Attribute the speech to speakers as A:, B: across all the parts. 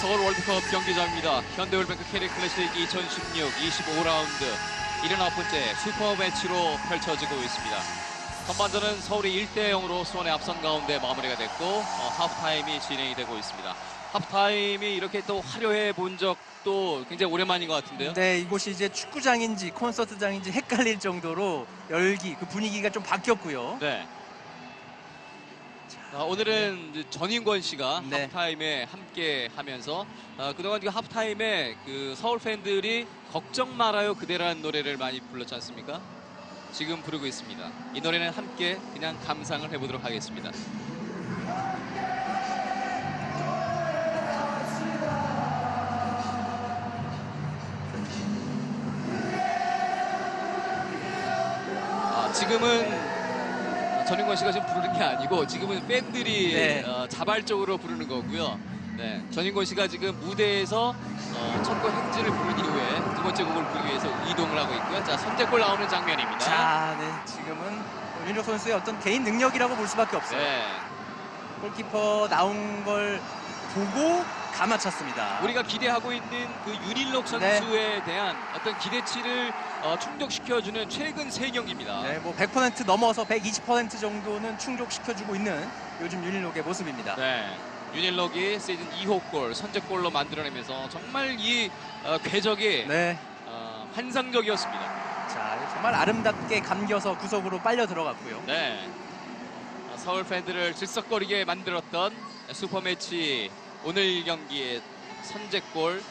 A: 서울 월드컵 경기장입니다. 현대올뱅크 캐리 클래식 2016 25라운드 79번째 슈퍼 매치로 펼쳐지고 있습니다. 전반전은 서울이 1대 0으로 수원에 앞선 가운데 마무리가 됐고 어, 하프타임이 진행이 되고 있습니다. 하프타임이 이렇게 또 화려해 본 적도 굉장히 오랜만인 것 같은데요.
B: 네, 이곳이 이제 축구장인지 콘서트장인지 헷갈릴 정도로 열기, 그 분위기가 좀 바뀌었고요.
A: 네. 아, 오늘은 전인권 씨가
B: 네.
A: 하프타임에 함께 하면서 아, 그동안 그 하프타임에 그 서울 팬들이 걱정 말아요 그대라는 노래를 많이 불렀지 않습니까? 지금 부르고 있습니다. 이 노래는 함께 그냥 감상을 해보도록 하겠습니다. 아, 지금은 전인권 씨가 지금 부르는 게 아니고 지금은 팬들이
B: 네.
A: 어, 자발적으로 부르는 거고요. 네, 전인권 씨가 지금 무대에서 어, 첫곡 행진을 부른 이후에 두 번째 곡을 부르기 위해서 이동을 하고 있고요. 자, 선제골 나오는 장면입니다.
B: 자, 네, 지금은 윤혁 선수의 어떤 개인 능력이라고 볼 수밖에 없어요.
A: 네,
B: 골키퍼 나온 걸 보고 감아찼습니다.
A: 우리가 기대하고 있는 그 윤일록
B: 네.
A: 선수에 대한 어떤 기대치를 어, 충족시켜주는 최근 세 경기입니다.
B: 네, 뭐 100% 넘어서 120% 정도는 충족시켜주고 있는 요즘 윤일록의 모습입니다.
A: 네. 윤일록이 시즌 2호 골, 선제골로 만들어내면서 정말 이 어, 궤적이
B: 네,
A: 어, 환상적이었습니다.
B: 자, 정말 아름답게 감겨서 구석으로 빨려 들어갔고요.
A: 네. 어, 서울 팬들을 질석거리게 만들었던 슈퍼매치 오늘 경기의 선제골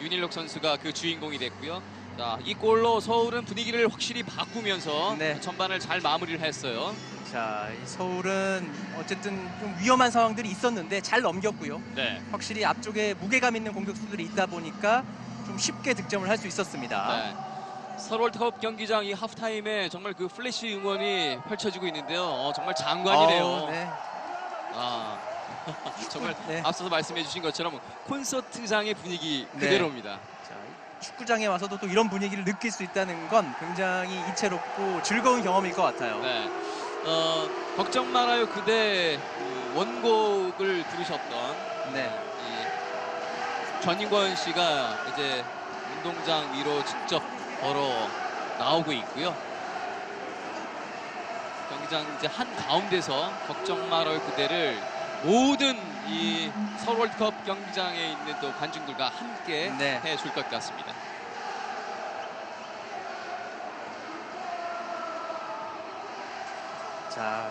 A: 윤일록 선수가 그 주인공이 됐고요. 자, 이 골로 서울은 분위기를 확실히 바꾸면서
B: 네.
A: 전반을 잘 마무리를 했어요.
B: 자, 이 서울은 어쨌든 좀 위험한 상황들이 있었는데 잘 넘겼고요.
A: 네.
B: 확실히 앞쪽에 무게감 있는 공격수들이 있다 보니까 좀 쉽게 득점을 할 수 있었습니다.
A: 네. 서울 월드컵 경기장 이 하프타임에 정말 그 플래시 응원이 펼쳐지고 있는데요. 어, 정말 장관이네요.
B: 어우, 네.
A: 아, 정말
B: 네.
A: 앞서서 말씀해 주신 것처럼 콘서트장의 분위기
B: 네.
A: 그대로입니다.
B: 자, 축구장에 와서도 또 이런 분위기를 느낄 수 있다는 건 굉장히 이채롭고 즐거운 경험일 것 같아요.
A: 네. 어, 걱정 말아요 그대 그 원곡을 들으셨던
B: 네.
A: 이 전인권 씨가 이제 운동장 위로 직접 걸어 나오고 있고요. 경기장 이제 한 가운데서 걱정 말아요 그대를 모든 이 서울 월드컵 경기장에 있는 또 관중들과 함께
B: 네.
A: 해줄 것 같습니다.
B: 자,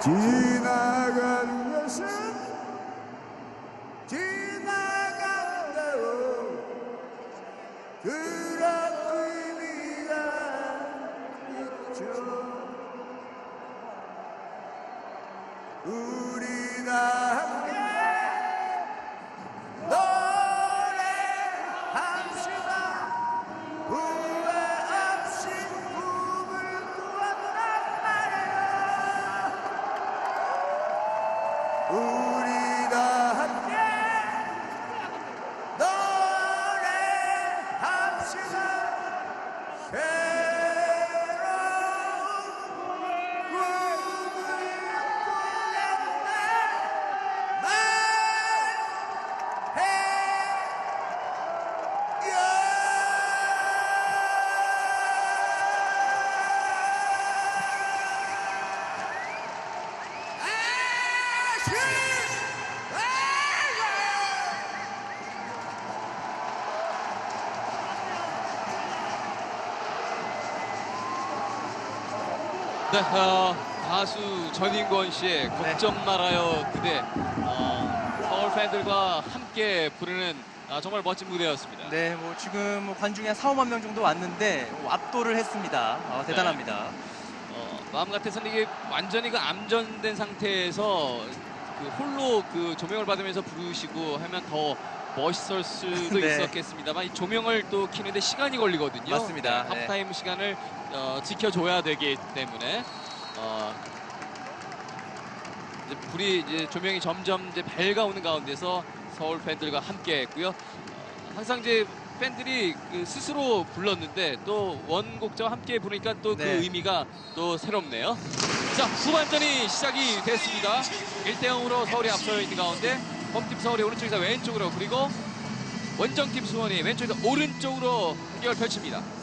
C: 지나가는 것은 지나간다고. 그
A: 네, 어, 가수 전인권 씨의 걱정 말아요 그대 어, 서울 팬들과 함께 부르는 아, 정말 멋진 무대였습니다.
B: 네, 뭐 지금 뭐 관중이 한 4, 5만 명 정도 왔는데 뭐 압도를 했습니다. 어, 대단합니다.
A: 어, 마음 같아서는 이게 완전히 그 암전된 상태에서 그 홀로 그 조명을 받으면서 부르시고 하면 더 멋있을 수도
B: 네.
A: 있었겠습니다만 이 조명을 또 키는데 시간이 걸리거든요.
B: 맞습니다.
A: 네,
B: 네.
A: 하프타임 시간을 어, 지켜줘야 되기 때문에 어, 이제 불이 이제 조명이 점점 이제 밝아오는 가운데서 서울 팬들과 함께했고요. 어, 항상 이제 팬들이 그 스스로 불렀는데 또 원곡자와 함께 부르니까 또그
B: 네.
A: 의미가 또 새롭네요. 자 후반전이 시작이 됐습니다. 1대 0으로 서울이 앞서 있는 가운데 홈팀 서울이 오른쪽에서 왼쪽으로 그리고 원정팀 수원이 왼쪽에서 오른쪽으로 공격을 펼칩니다.